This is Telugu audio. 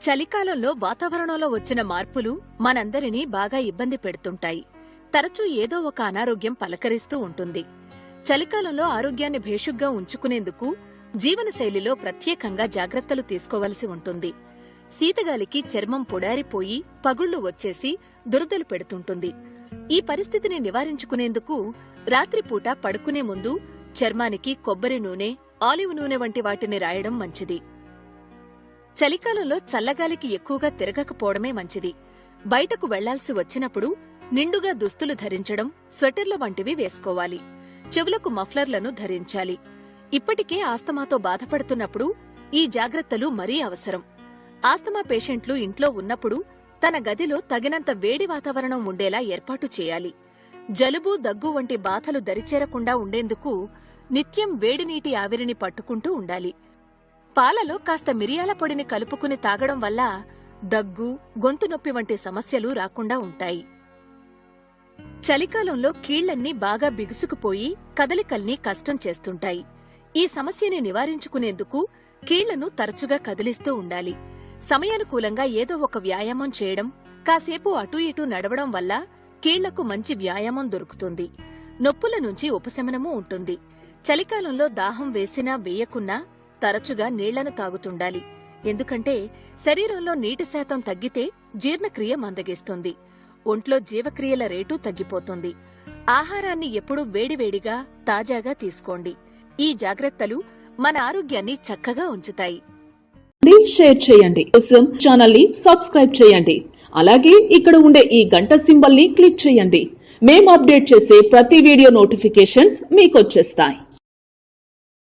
చలికాలంలో వాతావరణంలో వచ్చిన మార్పులు మనందరినీ బాగా ఇబ్బంది పెడుతుంటాయి. తరచూ ఏదో ఒక అనారోగ్యం పలకరిస్తూ ఉంటుంది. చలికాలంలో ఆరోగ్యాన్ని భేషుగ్గా ఉంచుకునేందుకు జీవనశైలిలో ప్రత్యేకంగా జాగ్రత్తలు తీసుకోవలసి ఉంటుంది. శీతగాలికి చర్మం పొడారిపోయి పగుళ్ళు వచ్చేసి దురదలు పెడుతుంటుంది. ఈ పరిస్థితిని నివారించుకునేందుకు రాత్రిపూట పడుకునే ముందు చర్మానికి కొబ్బరి నూనె ఆలివ్ నూనె వంటి వాటిని రాయడం మంచిది. చలికాలంలో చల్లగాలికి ఎక్కువగా తిరగకపోవడమే మంచిది. బయటకు వెళ్ళాల్సి వచ్చినప్పుడు నిండుగా దుస్తులు ధరించడం స్వెటర్ల వంటివి వేసుకోవాలి. చెవులకు మఫ్లర్లను ధరించాలి. ఇప్పటికే ఆస్తమాతో బాధపడుతున్నప్పుడు ఈ జాగ్రత్తలు మరీ అవసరం. ఆస్తమా పేషెంట్లు ఇంట్లో ఉన్నప్పుడు తన గదిలో తగినంత వేడి వాతావరణం ఉండేలా ఏర్పాటు చేయాలి. జలుబు దగ్గు వంటి బాధలు దరిచేరకుండా ఉండేందుకు నిత్యం వేడి నీటి ఆవిరిని పట్టుకుంటూ ఉండాలి. పాలలో కాస్త మిరియాల పొడిని కలుపుకుని తాగడం వల్ల దగ్గు గొంతు నొప్పి వంటి సమస్యలు రాకుండా ఉంటాయి. చలికాలంలో కీళ్ళన్నీ బాగా బిగుసుకుపోయి కదలికల్ని కష్టం చేస్తుంటాయి. ఈ సమస్యని నివారించుకునేందుకు కీళ్ళను తరచుగా కదిలిస్తూ ఉండాలి. సమయానుకూలంగా ఏదో ఒక వ్యాయామం చేయడం కాసేపు అటూ ఇటూ నడవడం వల్ల కీళ్ళకు మంచి వ్యాయామం దొరుకుతుంది. నొప్పుల నుంచి ఉపశమనమూ ఉంటుంది. చలికాలంలో దాహం వేసినా వేయకున్నా తరచుగా నీళ్ళను తాగుతుండాలి. ఎందుకంటే శరీరంలో నీటి శాతం తగ్గితే జీర్ణక్రియ మందగిస్తుంది. ఒంట్లో జీవక్రియల రేటు తగ్గిపోతుంది. ఆహారాన్ని ఎప్పుడూ వేడివేడిగా తాజాగా తీసుకోండి. ఈ జాగ్రత్తలు మన ఆరోగ్యాన్ని చక్కగా ఉంచుతాయి. షేర్ చేయండి. కోసం ఛానల్ని సబ్స్క్రైబ్ చేయండి. అలాగే ఇక్కడ ఉండే ఈ గంట సింబల్ని క్లిక్ చేయండి. మేము అప్డేట్ చేసే ప్రతి వీడియో నోటిఫికేషన్స్ మీకు వచ్చేస్తాయి.